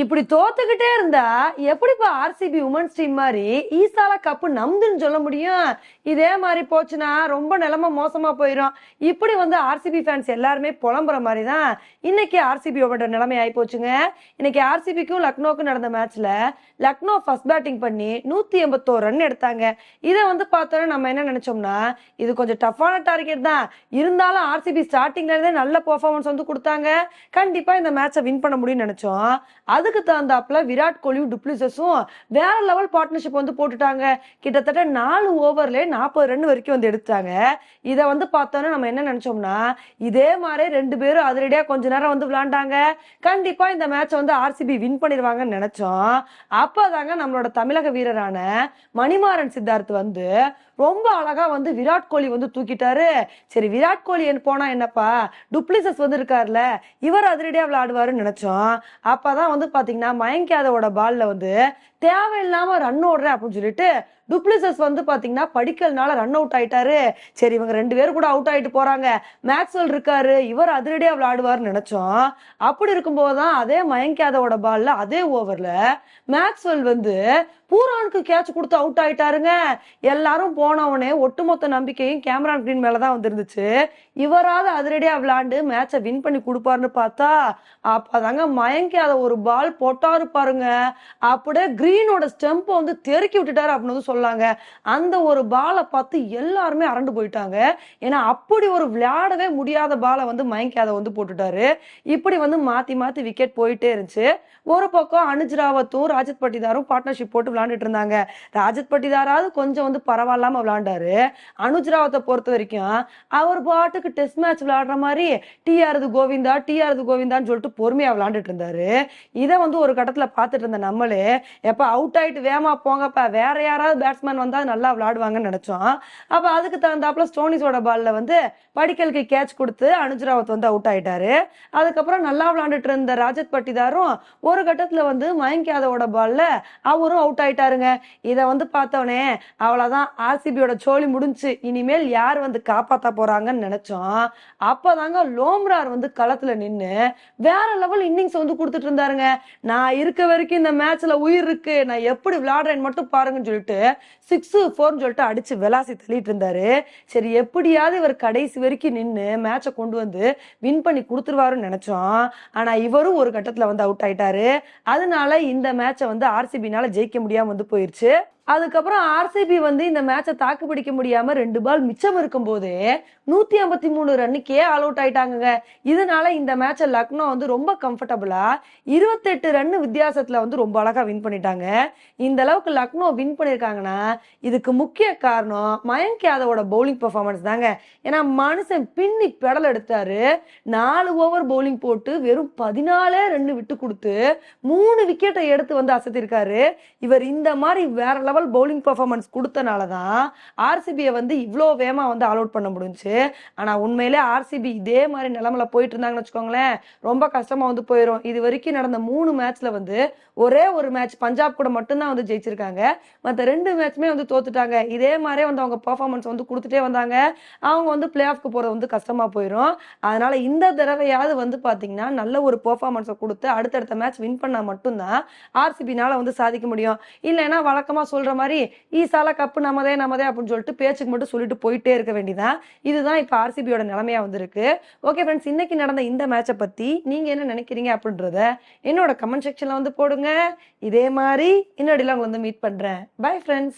இப்படி தோத்துக்கிட்டே இருந்தா எப்படிப்பா ஆர்சிபி உமன்ஸ் டீம் மாதிரி ஈசால கப்பு நம்புன்னு சொல்ல முடியும்? இதே மாதிரி போச்சுன்னா ரொம்ப நிலைமை மோசமா போயிடும் இப்படி வந்து ஆர்சிபி ஃபேன்ஸ் எல்லாருமே புலம்புற மாதிரி தான் இன்னைக்கு ஆர்சிபியோட நிலைமை ஆகி போச்சுங்க. இன்னைக்கு ஆர்சிபிக்கும் லக்னோவுக்கும் நடந்த மேட்ச்ல லக்னோ ஃபர்ஸ்ட் பேட்டிங் பண்ணி நூத்தி எண்பத்தோரு ரன் எடுத்தாங்க. இதை வந்து பார்த்தோன்னா நம்ம என்ன நினைச்சோம்னா இது கொஞ்சம் டஃப்பான டார்கெட் தான். இருந்தாலும் ஆர்சிபி ஸ்டார்டிங்ல இருந்தே நல்ல பெர்ஃபார்மன்ஸ் வந்து கொடுத்தாங்க. கண்டிப்பா இந்த மேட்சை வின் பண்ண முடியும்னு நினைச்சோம். அதுக்கு தகுந்தாப்புல விராட் கோலியும் டுப்ளிசஸும் வேற லெவல் பார்ட்னர்ஷிப் வந்து போட்டுட்டாங்க. கிட்டத்தட்ட நாலு ஓவர்ல நாற்பது ரன் வரைக்கும் வந்து எடுத்தாங்க இதை வந்து பார்த்தோன்னா நம்ம என்ன நினைச்சோம்னா இதே மாதிரி ரெண்டு பேரும் அதிரடியா கொஞ்ச நேரம் வந்து விளையாண்டாங்க. கண்டிப்பா இந்த மேட்சை வந்து ஆர்சிபி வின் பண்ணிடுவாங்கன்னு நினைச்சோம். அப்பதாங்க நம்மளோட தமிழக வீரரான மணிமாறன் சித்தார்த் வந்து ரொம்ப அழகா வந்து விராட் கோலி வந்து தூக்கிட்டாரு. சரி விராட் கோலி போனா என்னப்பா? டுப்ளிசஸ் வந்து இருக்காருல்ல இவர் அதிரடியா விளையாடுவாருன்னு நினைச்சோம். அப்பதான் வந்து பாத்தீங்கன்னா மயங்காதவோட பால்ல வந்து தேவையில்லாம ரன் ஓடுறேன் அப்படின்னு சொல்லிட்டு டுப்ளிசஸ் வந்து பாத்தீங்கன்னா படிக்கல்னால ரன் அவுட் ஆயிட்டாரு. சரி இவங்க ரெண்டு பேரும் கூட அவுட் ஆயிட்டு போறாங்க. மேக்ஸ்வெல் இருக்காரு. இவர் அதிரடியா விளையாடுவார்னு நினைச்சோம். அப்படி இருக்கும்போது தான் அதே மயங்க் யாதவோட பால்ல அதே ஓவர்ல மேக்ஸ்வெல் வந்து பூரானுக்கு கேட்ச் கொடுத்து அவுட் ஆயிட்டாருங்க. எல்லாரும் போனவனே ஒட்டுமொத்த நம்பிக்கையும் கேமரான் கிரீன் மேலதான் வந்துருந்துச்சு. இவராது அதிரடியா விளையாண்டு மேட்சை வின் பண்ணி கொடுப்பாருன்னு பார்த்தா அப்பதாங்க மயங்காத ஒரு பால் போட்டாரு பாருங்க. அப்படியே கிரீனோட ஸ்டெம்ப் வந்து தெருக்கி விட்டுட்டாரு அப்படின்னு வந்து சொல்லாங்க. அந்த ஒரு பாலை பார்த்து எல்லாருமே அரண்டு போயிட்டாங்க. ஏன்னா அப்படி ஒரு விளையாடவே முடியாத பாலை வந்து மயங்காத வந்து போட்டுட்டாரு. இப்படி வந்து மாத்தி மாத்தி விக்கெட் போயிட்டே இருந்துச்சு. ஒரு பக்கம் அனுஜ் ராவத்தும் ராஜத் பட்டிதாரும் பார்ட்னர்ஷிப் போட்டு விளையாண்டுட்டு இருந்தாங்க. ராஜத் பட்டிதாராவது கொஞ்சம் வந்து பரவாயில்லாம விளையாண்டாரு. அனுஜ் ராவத்தை பொறுத்த வரைக்கும் அவர் பாட்டுக்கு டெஸ்ட் மேட்ச் விளையாடுற மாதிரி டி ஆறுது கோவிந்தா டி ஆறுது கோவிந்தான்னு சொல்லிட்டு பொறுமையா விளையாண்டுட்டு இருந்தாரு. இதை வந்து ஒரு கட்டத்துல பார்த்துட்டு இருந்த நம்மளே எப்ப அவுட் ஆயிட்டு வேமா போங்கப்பா வேற யாராவது பேட்ஸ்மேன் வந்தால் நல்லா விளாடுவாங்கன்னு நினச்சோம். அப்போ அதுக்கு தகுந்தாப்புல ஸ்டோனிஸோட பால்ல வந்து படிக்கலுக்கு கேட்ச் கொடுத்து அனுஜ் ராவத் வந்து அவுட் ஆயிட்டாரு. அதுக்கப்புறம் நல்லா விளாண்டுட்டு இருந்த ராஜத் பட்டிதாரும் ஒரு கட்டத்தில் வந்து மயங்க் யாதவோட பால்ல அவரும் அவுட் ஆயிட்டாருங்க. இதை வந்து பார்த்தோன்னே அவ்வளோதான் ஆர்சிபியோட சோழி முடிஞ்சு இனிமேல் யார் வந்து காப்பாற்ற போகிறாங்கன்னு நினச்சோம். அப்போ தாங்க லோம்ரார் வந்து களத்தில் நின்று வேற லெவல் இன்னிங்ஸ் வந்து கொடுத்துட்டு இருந்தாருங்க. நான் இருக்க வரைக்கும் இந்த மேட்ச்ல உயிர் இருக்கு நான் எப்படி விளையாடுறேன்னு மட்டும் பாருங்கன்னு சொல்லிட்டு சிக்ஸ் ஃபோர்னு சொல்லிட்டு அடிச்சு விளாசி தள்ளிட்டு இருந்தாரு. சரி எப்படியாவது இவர் கடைசி வரைக்கும் நின்னு மேட்சை கொண்டு வந்து வின் பண்ணி கொடுத்துருவாருன்னு நினைச்சோம். ஆனா இவரும் ஒரு கட்டத்துல வந்து அவுட் ஆயிட்டாரு. அதனால இந்த மேட்சை வந்து ஆர்சிபினால ஜெயிக்க முடியாம வந்து போயிருச்சு. அதுக்கப்புறம் ஆர்சிபி வந்து இந்த மேட்சை தாக்கு பிடிக்க முடியாம ரெண்டு பால் மிச்சம் இருக்கும் போதே நூத்தி ஐம்பத்தி மூணு ரன்னுக்கே ஆல் அவுட் ஆயிட்டாங்க இதனால இந்த மேட்சை லக்னோ வந்து ரொம்ப கம்ஃபர்டபுளா இருபத்தெட்டு ரன் வித்தியாசத்துல வந்து ரொம்ப அழகா வின் பண்ணிட்டாங்க. இந்த அளவுக்கு லக்னோ வின் பண்ணிருக்காங்கன்னா இதுக்கு முக்கிய காரணம் மயங்க் யாதவோட பவுலிங் பெர்ஃபார்மன்ஸ் தாங்க. ஏன்னா மனுஷன் பின்னி பெடல் எடுத்தாரு. நாலு ஓவர் பவுலிங் போட்டு வெறும் பதினாலே ரன் விட்டு கொடுத்து மூணு விக்கெட்டை எடுத்து வந்து அசத்திருக்காரு. இவர் இந்த மாதிரி வேற லெவல் பவுலிங் பர்ஃபார்மன்ஸ் கொடுத்தனால தான் ஆர்சிபியை வந்து இவ்வளோ வேகமாக வந்து ஆல் அவுட் பண்ண முடிஞ்சுச்சு. ஆனால் உண்மையிலே ஆர்சிபி இதே மாதிரி நிலமில் போயிட்டு இருந்தாங்கன்னு வச்சுக்கோங்களேன் ரொம்ப கஷ்டமாக வந்து போயிடும் இது வரைக்கும் நடந்த மூணு மேட்ச்ல வந்து ஒரே ஒரு மேட்ச் பஞ்சாப் கூட மட்டும்தான் வந்து ஜெயிச்சிருக்காங்க. மற்ற ரெண்டு மேட்ச்மே வந்து தோத்துட்டாங்க. இதே மாதிரியே வந்து அவங்க பர்ஃபார்மன்ஸ் வந்து கொடுத்துட்டே வந்தாங்க. அவங்க வந்து பிளே ஆஃப்க்கு போகிறது வந்து கஷ்டமாக போயிடும் அதனால இந்த தடவையாவது வந்து பார்த்தீங்கன்னா நல்ல ஒரு பர்ஃபார்மன்ஸை கொடுத்து அடுத்தடுத்த மேட்ச் வின் பண்ணால் மட்டும்தான் ஆர்சிபினால் வந்து சாதிக்க முடியும். இல்லைன்னா வழக்கமாக சொல்ற மாதிரி ஈசால கப்பு நமதே நமதே அப்படின்னு சொல்லிட்டு பேச்சுக்கு மட்டும் சொல்லிட்டு போயிட்டே இருக்க வேண்டியதான் இதுதான் இப்போ ஆர்சிபியோட நிலைமையா வந்திருக்கு. ஓகே ஃப்ரெண்ட்ஸ் இன்னைக்கு நடந்த இந்த மேட்சை பத்தி நீங்க என்ன நினைக்கிறீங்க அப்படின்றத என்னோட கமெண்ட் செக்ஷன்ல வந்து போடுங்க. இதே மாதிரி இன்னொடியில் உங்களை வந்து மீட் பண்றேன். Bye friends